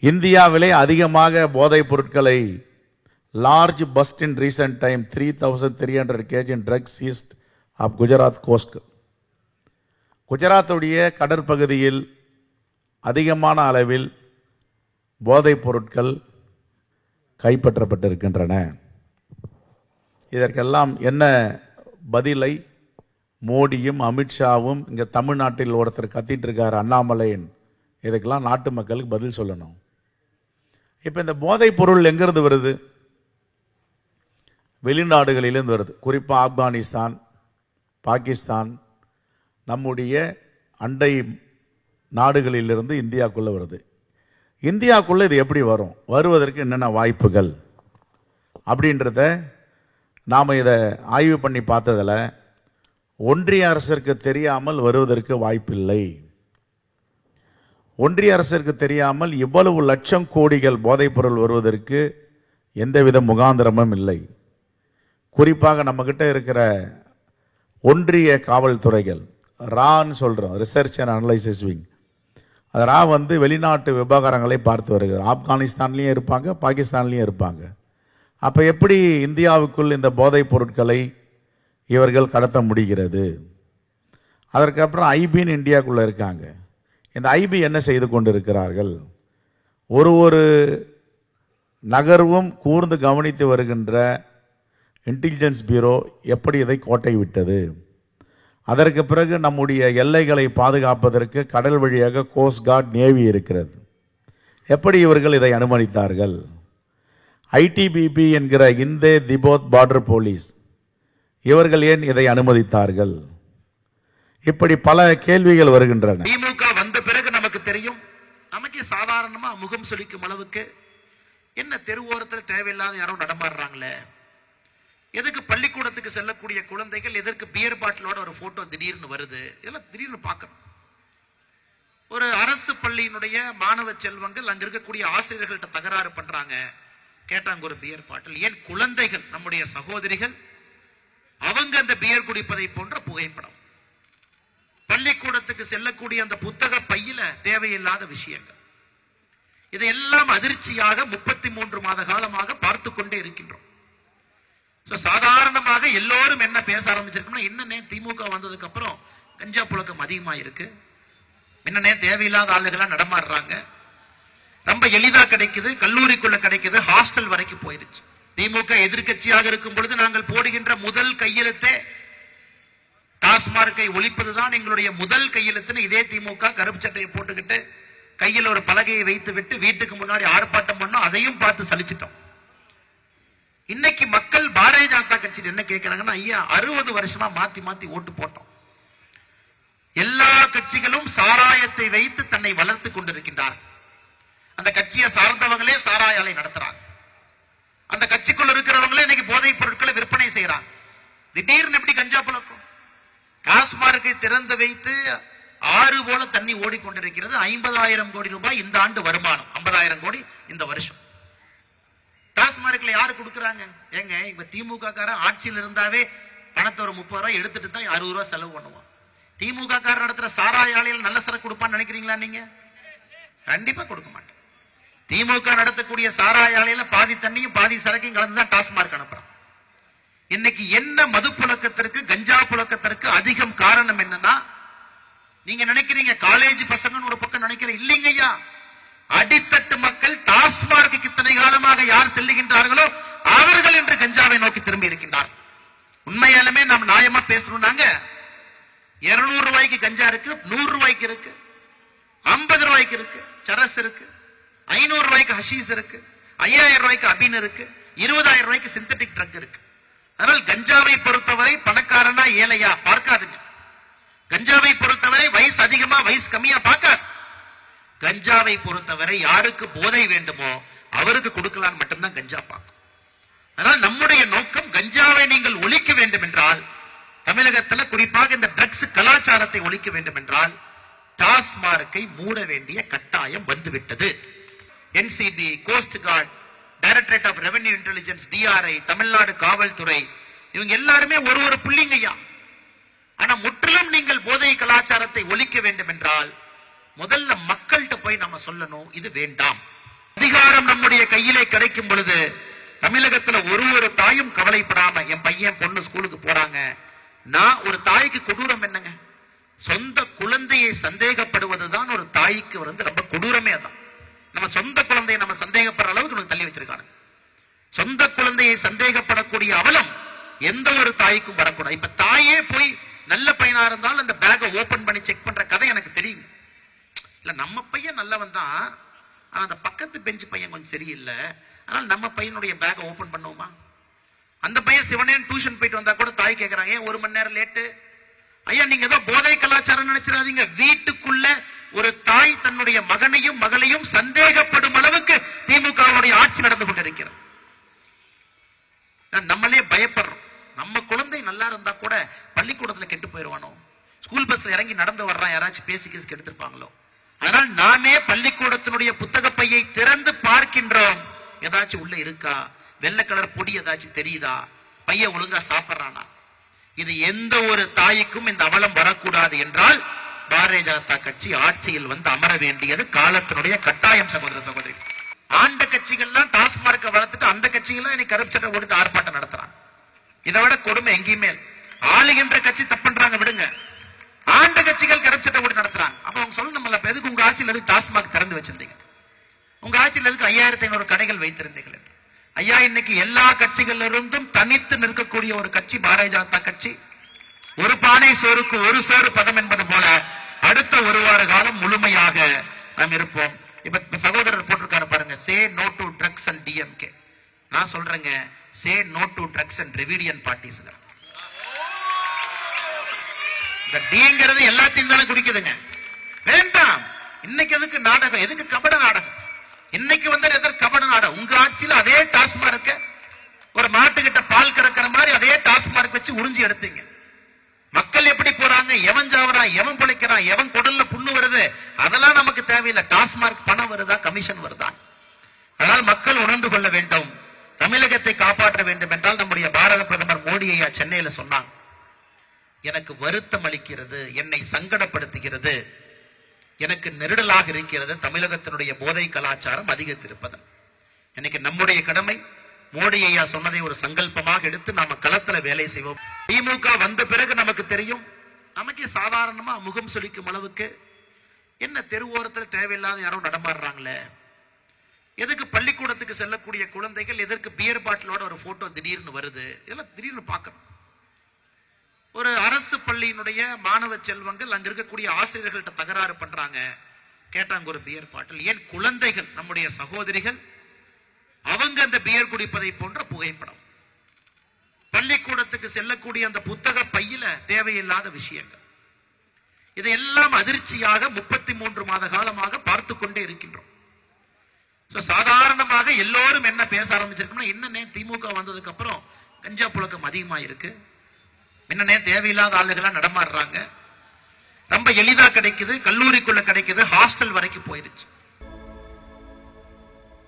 இந்தியாவிலே அதிகமாக போதைப் பொருட்களை large bust in recent time three thousand three hundred KG drugs east of Gujarat coast குஜராத்துடைய கடற்பகுதியில் அதிகமான அளவில் போதைப் பொருட்கள் கைப்பற்றப்பட்டிருக்கின்றன. இதற்கெல்லாம் என்ன பதிலை? மோடியும் அமித்ஷாவும் இங்கே தமிழ்நாட்டில் ஒருத்தர் கத்திட்டு இருக்கார் அண்ணாமலையின் இதுக்கெல்லாம் நாட்டு மக்களுக்கு பதில் சொல்லணும். இப்போ இந்த போதைப் பொருள் எங்கேருந்து வருது? வெளிநாடுகளிலிருந்து வருது. குறிப்பாக ஆப்கானிஸ்தான் பாகிஸ்தான் நம்முடைய அண்டை நாடுகளிலிருந்து இந்தியாக்குள்ளே வருது. இந்தியாக்குள்ளே இது எப்படி வரும்? வருவதற்கு என்னென்ன வாய்ப்புகள்? அப்படின்றத நாம் இதை ஆய்வு பண்ணி பார்த்ததில் ஒன்றிய அரசிற்கு தெரியாமல் வருவதற்கு வாய்ப்பில்லை. ஒன்றிய அரசிற்கு தெரியாமல் இவ்வளவு லட்சம் கோடிகள் போதைப்பொருள் வருவதற்கு எந்தவித முகாந்திரமும் இல்லை. குறிப்பாக நம்மக்கிட்ட இருக்கிற ஒன்றிய காவல்துறைகள் ரான்னு சொல்கிறோம் ரிசர்ச் அண்ட் அனலைசிஸ் விங் அது ரா வந்து வெளிநாட்டு விவகாரங்களை பார்த்து வருகிறது. ஆப்கானிஸ்தான்லேயும் இருப்பாங்க பாகிஸ்தான்லேயும் இருப்பாங்க. அப்போ எப்படி இந்தியாவுக்குள் இந்த போதைப் பொருட்களை இவர்கள் கடத்த முடிகிறது? அதற்கப்புறம் ஐபின் இந்தியாக்குள்ளே இருக்காங்க. இந்த ஐபி என்ன செய்து கொண்டிருக்கிறார்கள்? ஒரு ஒரு நகர்வும் கூர்ந்து கவனித்து வருகின்ற இன்டெலிஜென்ஸ் பியூரோ எப்படி இதை கோட்டை விட்டது? அதற்கு பிறகு நம்முடைய எல்லைகளை பாதுகாப்பதற்கு கடல் வழியாக கோஸ்ட்கார்ட் நேவி இருக்கிறது. எப்படி இவர்கள் இதை அனுமதித்தார்கள்? ஐடிபிபி என்கிற இந்தே திபோத் பார்டர் போலீஸ் இவர்கள் ஏன் இதை அனுமதித்தார்கள்? இப்படி பல கேள்விகள் வருகின்றன திமுக வந்த பிறகு நமக்கு தெரியும்? நமக்கே சாதாரணமா முகம் சுளிக்கும் அளவுக்கு என்ன தெருவோரத்தில் தேவையில்லாத யாரும் நடமாடுறாங்களே? எதுக்கு பள்ளிக்கூடத்துக்கு செல்லக்கூடிய குழந்தைகள் எதற்கு பியர் பாட்டிலோட ஒரு போட்டோ திடீர்னு வருது? இதெல்லாம் திடீர்னு பார்க்கணும். ஒரு அரசு பள்ளியினுடைய மாணவ செல்வங்கள் அங்க இருக்கக்கூடிய ஆசிரியர்கள்ட்ட தகராறு பண்றாங்க. கேட்டாங்க ஒரு பியர் பாட்டில் ஏன் குழந்தைகள் நம்முடைய சகோதரிகள் அவங்க அந்த பியர் குடிப்பதை போன்ற புகைப்படம். பள்ளிக்கூடத்துக்கு செல்லக்கூடிய அந்த புத்தக பையில தேவையில்லாத விஷயங்கள். இதையெல்லாம் அதிர்ச்சியாக முப்பத்தி மூன்று மாத காலமாக பார்த்து கொண்டே இருக்கின்றோம். சாதாரணமாக எல்லோரும் என்ன பேச ஆரம்பிச்சிருக்கோம்னா என்னன்னே திமுக வந்ததுக்கு அப்புறம் கஞ்சா புழக்கம் அதிகமா இருக்கு என்னன்னே தேவையில்லாத ஆளுகளா நடமாடுறாங்க. ரொம்ப எளிதா கிடைக்குது கல்லூரிக்குள்ள கிடைக்குது ஹாஸ்டல் வரைக்கும் போயிருச்சு. திமுக எதிர்க்கட்சியாக இருக்கும் பொழுது நாங்கள் போடுகின்ற முதல் கையெழுத்தே டாஸ்மார்க்கை ஒழிப்பதுதான் எங்களுடைய முதல் கையெழுத்துன்னு இதே திமுக கருப்பு சட்டையை போட்டுக்கிட்டு கையில் ஒரு பலகையை வைத்து விட்டு வீட்டுக்கு முன்னாடி ஆர்ப்பாட்டம் பண்ணோம். அதையும் பார்த்து சலிச்சிட்டோம். இன்னைக்கு மக்கள் பாரதிய ஜனதா கட்சியில் என்ன கேட்கிறாங்கன்னா ஐயா அறுபது வருஷமா மாத்தி மாத்தி ஓட்டு போட்டோம். எல்லா கட்சிகளும் சாராயத்தை வைத்து தன்னை வளர்த்து கொண்டிருக்கின்றார் அந்த கட்சியை சார்ந்தவங்களே சாராயாலை நடத்துறாங்க. அந்த கட்சிக்குள்ள இருக்கிறவங்களே இன்னைக்கு போதைப் பொருட்களை விற்பனை செய்யறாங்க திடீர்னு எப்படி கஞ்சா புழக்கம்? டாஸ்மார்க்கை திறந்து வைத்து ஆறு போல தண்ணி ஓடிக்கொண்டிருக்கிறது. ஐம்பதாயிரம் கோடி ரூபாய் இந்த ஆண்டு வருமானம். ஐம்பதாயிரம் கோடி இந்த வருஷம். டாஸ்மார்க்ல யாரு கொடுக்குறாங்க? ஏங்க இப்ப திமுக காரன் ஆட்சியில் இருந்தாவே பணத்தை ஒரு முப்பது ரூபாய் எடுத்துட்டு தான் அறுபது ரூபாய் செலவு பண்ணுவான். திமுக காரன் நடத்துற சாராய ஆலையில் நல்ல சரக்கு கொடுப்பான்னு நினைக்கிறீங்களா நீங்க? கண்டிப்பா கொடுக்க மாட்டேன். திமுக நடத்தக்கூடிய சாராய ஆலையில பாதி தண்ணியும் பாதி சரக்கையும் கலந்து தான் டாஸ்மார்க் அனுப்புறான். இன்னைக்கு என்ன மது புழக்கத்திற்கு கஞ்சா புழக்கத்திற்கு அதிகம் காரணம் என்னன்னா நீங்க நினைக்கிறீங்க காலேஜ் பசங்கன்னு ஒரு பக்கம் நினைக்கிற இல்லைங்க ஐயா. அடித்தட்டு மக்கள் டாஸ்மார்க்கு இத்தனை காலமாக யார் செல்லுகின்றார்களோ அவர்கள் என்று கஞ்சாவை நோக்கி திரும்பி இருக்கின்றார் உண்மையாலுமே நாம் நியாயமா பேசணும்னாங்க இருநூறு ரூபாய்க்கு கஞ்சா இருக்கு நூறு ரூபாய்க்கு இருக்கு ஐம்பது ரூபாய்க்கு இருக்கு சரஸ் இருக்கு ஐநூறு ரூபாய்க்கு ஹஷீஸ் இருக்கு ஐயாயிரம் ரூபாய்க்கு அபின் இருக்கு இருபதாயிரம் ரூபாய்க்கு சிந்தட்டிக் ட்ரக் இருக்கு. அதனால் கஞ்சாவை பொறுத்தவரை பணக்காரனா ஏழையா? பார்க்காதுங்க. கஞ்சாவை பொறுத்தவரை வயசு அதிகமா வயசு கம்மியா பார்க்காது. கஞ்சாவை பொறுத்தவரை யாருக்கு போதை வேண்டுமோ அவருக்கு கொடுக்கலாம் மட்டும்தான் கஞ்சா பார்க்கும். அதனால் நம்முடைய நோக்கம் கஞ்சாவை நீங்கள் ஒழிக்க வேண்டும் என்றால் தமிழகத்துல குறிப்பாக இந்த ட்ரக்ஸ் கலாச்சாரத்தை ஒழிக்க வேண்டும் என்றால் டாஸ்மார்க்கை மூட வேண்டிய கட்டாயம் வந்துவிட்டது. NCB coast guard Directorate of Revenue Intelligence DRI Tamil Nadu காவல்துறை இவங்க எல்லாருமே ஒரு ஒரு புள்ளிங்கய்யா ஆனா முற்றிலும் நீங்கள் போதை கலாச்சாரத்தை ஒழிக்க வேண்டும் என்றால் முதல்ல மக்கள்கிட்ட போய் நம்ம சொல்லணும் இது வேண்டாம். அதிகாரம் நம்முடைய கையிலே கிடைக்கும் பொழுது தமிழகத்துல ஒரு ஒரு தாயும் கவலைப்படாம என் பையன் பொண்ணு ஸ்கூலுக்கு போறாங்க. நான் ஒரு தாய்க்கு கொடூரம் என்னங்க? சொந்த குழந்தையை சந்தேகப்படுவதுதான் ஒரு தாய்க்கு வந்து ரொம்ப கொடூரமே அதான். நம்ம சொந்த குழந்தையை நம்ம சந்தேகப்படுற அளவுக்கு நமக்கு தள்ளி வச்சிருக்காங்க. சொந்த குழந்தையை சந்தேகப்படக்கூடிய அவலம் எந்த ஒரு தாய்க்கும் வரக்கூடாது. இப்ப தாயே போய் நல்ல பையனா இருந்தாலும் அந்த பேக்கை ஓபன் பண்ணி செக் பண்ற கதை எனக்கு தெரியும். இல்ல நம்ம பையன் நல்லவன் தான். ஆனா அந்த பக்கத்து பெஞ்ச் பையன் கொஞ்சம் சரியில்லை. ஆனால் நம்ம பையனுடைய பேக்கை ஓபன் பண்ணுவோமா? அந்த பையன் சிவனே டியூஷன் போயிட்டு வந்தா கூட தாய் கேட்கறாங்க ஏன் ஒரு மணி நேரம் லேட்டு ஐயா நீங்க ஏதோ போதை கலாச்சாரம் நினைச்சிடாதீங்க. வீட்டுக்குள்ள ஒரு தாய் தன்னுடைய மகனையும் மகளையும் சந்தேகப்படும் அளவுக்கு திமுகவுடைய ஆட்சி நடந்து கொண்டிருக்கிறது. நம்மளே பயப்படுறோம். நம்ம குழந்தை நல்லா இருந்தா கூட பள்ளிக்கூடத்துல கெட்டு போயிருவானோ? ஸ்கூல் பஸ்ல இறங்கி நடந்து வர்றான் யாராச்சும் பேசி கேசி கெடுத்திருப்பாங்களோ? அதனால் நாமே பள்ளிக்கூடத்தினுடைய புத்தக பையை திறந்து பார்க்கின்றோம். ஏதாச்சும் உள்ள இருக்கா? வெள்ளை கலர் பொடி ஏதாச்சும் தெரியுதா? பையன் ஒழுங்கா சாப்பிட்றானா? இது எந்த ஒரு தாய்க்கும் இந்த அவலம் வரக்கூடாது என்றால் பாரதிய ஜனதா கட்சி ஆட்சியில் வந்து அமர வேண்டியது காலத்தினுடைய கட்டாயம் சகோதர சகோதரி. ஆண்ட கட்சிகள்லாம் டாஸ்மார்க்கை வளர்த்துட்டு அந்த கட்சிகள்லாம் இன்னைக்கு கருப்பு சட்டை ஆர்ப்பாட்டம் நடத்துறாங்க. இதை விட கொடுமை எங்கேயுமே ஆளுகின்ற கட்சி தப்புன்றாங்க விடுங்க. ஆண்ட கட்சிகள் கருப்பு ஓடி நடத்துறாங்க. அப்ப அவங்க சொல்லணும்ல அப்ப எதுக்கு உங்க ஆட்சியில் எதுக்கு டாஸ்மாக் திறந்து வச்சிருந்தீங்க? உங்க ஆட்சியில் எதுக்கு ஐயாயிரத்தி ஐநூறு கடைகள் வைத்திருந்தீர்கள்? ஐயா இன்னைக்கு எல்லா கட்சிகளில் இருந்தும் தனித்து நிற்கக்கூடிய ஒரு கட்சி பாரதிய ஜனதா கட்சி. ஒரு பானை சோறுக்கு ஒரு சோறு பதம் என்பது அடுத்த ஒரு வார காலம் முழுமையாக நாம் இருப்போம். இப்ப சகோதரர் போட்டிருக்காரு பாருங்க say no to drugs and DMK நான் சொல்றேங்க say no to drugs and Dravidian parties இந்த டிங்கிறது எல்லாத்தையும் தானே குடிக்குதுங்க வேண்டாம். இன்னைக்கு எதுக்கு நாடகம்? எதுக்கு கபட நாடகம்? இன்னைக்கு வந்து எதற்கு கபட நாடகம்? உங்க ஆட்சியில அதே டாஸ்மார்க்க ஒரு மாட்டுக்கிட்ட பால் கறக்கிற மாதிரி அதே டாஸ்மார்க் வச்சு உறிஞ்சி எடுத்தீங்க. மக்கள் எப்படி போறாங்க? எவன் சாவறான் எவன் பிழைக்கிறான்? எவன் குடல்ல புண்ணு வருது? அதெல்லாம் நமக்கு தேவையில்லை. டாஸ்மார்க் பணம் வருதா? கமிஷன் வருதா? அதனால் மக்கள் உணர்ந்து கொள்ள வேண்டும். தமிழகத்தை காப்பாற்ற வேண்டும் என்றால் நம்முடைய பாரத பிரதமர் மோடி ஐயா சென்னையில சொன்னாங்க எனக்கு வருத்தம் அளிக்கிறது. என்னை சங்கடப்படுத்துகிறது. எனக்கு நெருடலாக இருக்கிறது. தமிழகத்தினுடைய போதை கலாச்சாரம் அதிகரித்திருப்பது. இன்னைக்கு நம்முடைய கடமை மோடி ஐயா சொன்னதை ஒரு சங்கல்பமாக எடுத்து நாம களத்துல வேலை செய்வோம். திமுக வந்த பிறகு நமக்கு தெரியும். நமக்கே சாதாரணமா முகம் சுளிக்கும் அளவுக்கு என்ன தெருவோரத்தில் தேவையில்லாத யாரோ நடமாடுறாங்களே. எதுக்கு பள்ளிக்கூடத்துக்கு செல்லக்கூடிய குழந்தைகள் எதற்கு பியர் பாட்டிலோட ஒரு போட்டோ திடீர்னு வருது. இதெல்லாம் திடீர்னு பார்க்கணும். ஒரு அரசு பள்ளியினுடைய மாணவ செல்வங்கள் அங்க இருக்கக்கூடிய ஆசிரியர்கள்ட்ட தகராறு பண்றாங்க. கேட்டாங்க ஒரு பியர் பாட்டில் ஏன் குழந்தைகள் நம்முடைய சகோதரிகள் அவங்க அந்த பியர் குடிப்பதை போன்ற புகைப்படம். பள்ளிக்கூடத்துக்கு செல்லக்கூடிய அந்த புத்தக பையில தேவையில்லாத விஷயங்கள். இதையெல்லாம் அதிர்ச்சியாக முப்பத்தி மூன்று மாத காலமாக பார்த்து கொண்டே இருக்கின்றோம். சாதாரணமாக எல்லோரும் என்ன பேச ஆரம்பிச்சிருக்கோம்னா என்னன்னே திமுக வந்ததுக்கு அப்புறம் கஞ்சா புழக்கம் அதிகமா இருக்கு. என்னன்னே தேவையில்லாத ஆளுகளா நடமாடுறாங்க. ரொம்ப எளிதா கிடைக்குது கல்லூரிக்குள்ள கிடைக்குது ஹாஸ்டல் வரைக்கும் போயிருச்சு.